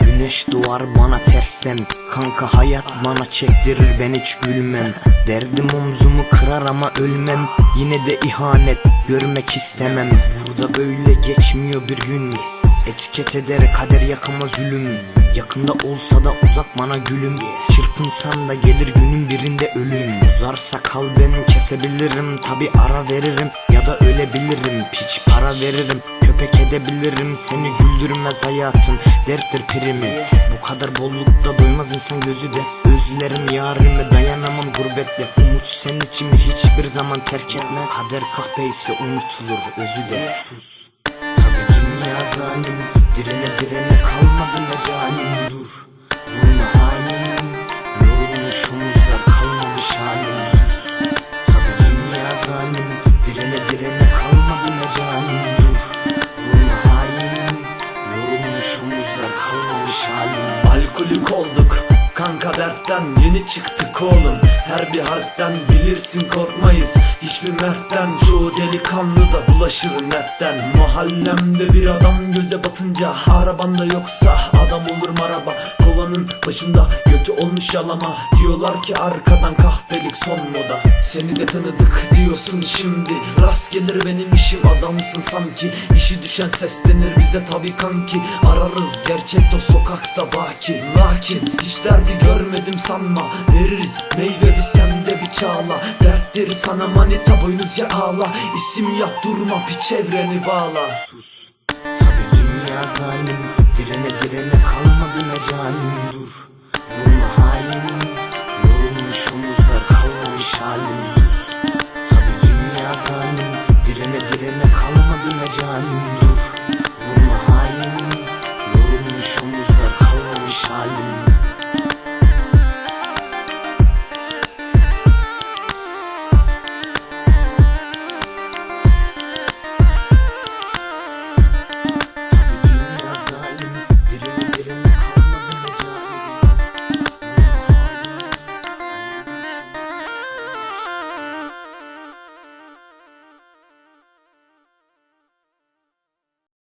Güneş doğar bana tersten. Kanka hayat bana çektirir ben hiç gülmem. Derdim omzumu kırar ama ölmem. Yine de ihanet görmek istemem. Burada böyle geçmiyor bir gün. Etiket eder kader yakama zulüm. Yakında olsa da uzak bana gülüm. Çırpınsan da gelir günün birinde ölüm. Uzarsa kal ben kesebilirim. Tabi ara veririm ya da ölebilirim. Piç para veririm köpek edebilirim Seni güldürmez hayatın derttir primi. Bu kadar bollukta doymaz insan gözü de. Özlerim yarime dayanamam gurbetle. Umut senin içimi hiçbir zaman terk etme. Kader kahpeyse unutulur özü de. Sus. Tabi dünya zalim. Direne direne kalmadı mecalim. Dur Alkolik olduk. Kanka dertten yeni çıktık oğlum Her bir harpten bilirsin korkmayız. Hiçbir mertten çoğu delikanlı da bulaşır netten. Mahallemde bir adam göze batınca Arabanda yoksa adam olur maraba. Kovanın başında götü olmuş yalama. Diyorlar ki arkadan kahpelik son moda. Seni de tanıdık diyorsun şimdi. Rast gelir benim işim adamsın sanki. İşi düşen seslenir bize tabi kanki. Ararız gerçek dost sokakta baki. Lakin hiç derdi görmedim sanma. Veririz meyve bir sende bir çağla. Dertleri sana manita boynuzca ağla. İsim yap durma bir çevreni bağla. Sus Tabi dünya zalim Direne direne kalmadı mecalim. Dur